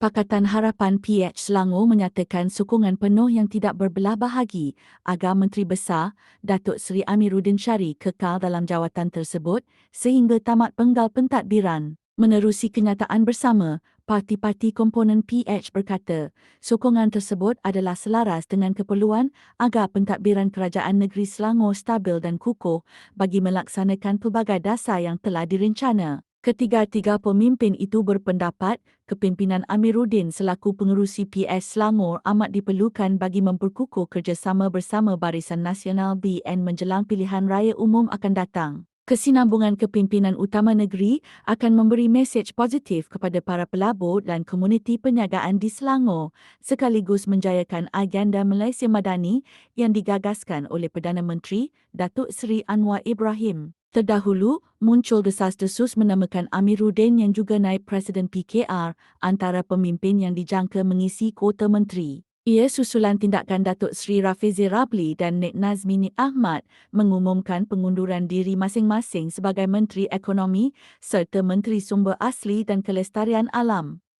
Pakatan Harapan PH Selangor menyatakan sokongan penuh yang tidak berbelah bahagi agar Menteri Besar Datuk Seri Amiruddin Syari kekal dalam jawatan tersebut sehingga tamat penggal pentadbiran. Menerusi kenyataan bersama, parti-parti komponen PH berkata sokongan tersebut adalah selaras dengan keperluan agar pentadbiran kerajaan negeri Selangor stabil dan kukuh bagi melaksanakan pelbagai dasar yang telah direncana. Ketiga-tiga pemimpin itu berpendapat kepimpinan Amiruddin selaku pengerusi PS Selangor amat diperlukan bagi memperkukuh kerjasama bersama Barisan Nasional BN menjelang pilihan raya umum akan datang. Kesinambungan kepimpinan utama negeri akan memberi mesej positif kepada para pelabur dan komuniti penyagaan di Selangor sekaligus menjayakan agenda Malaysia Madani yang digagaskan oleh Perdana Menteri Datuk Seri Anwar Ibrahim. Terdahulu, muncul desas-desus menamakan Amiruddin yang juga naib Presiden PKR antara pemimpin yang dijangka mengisi kota menteri. Ia susulan tindakan Datuk Seri Rafizi Rabli dan Nek Nazmini Ahmad mengumumkan pengunduran diri masing-masing sebagai Menteri Ekonomi serta Menteri Sumber Asli dan Kelestarian Alam.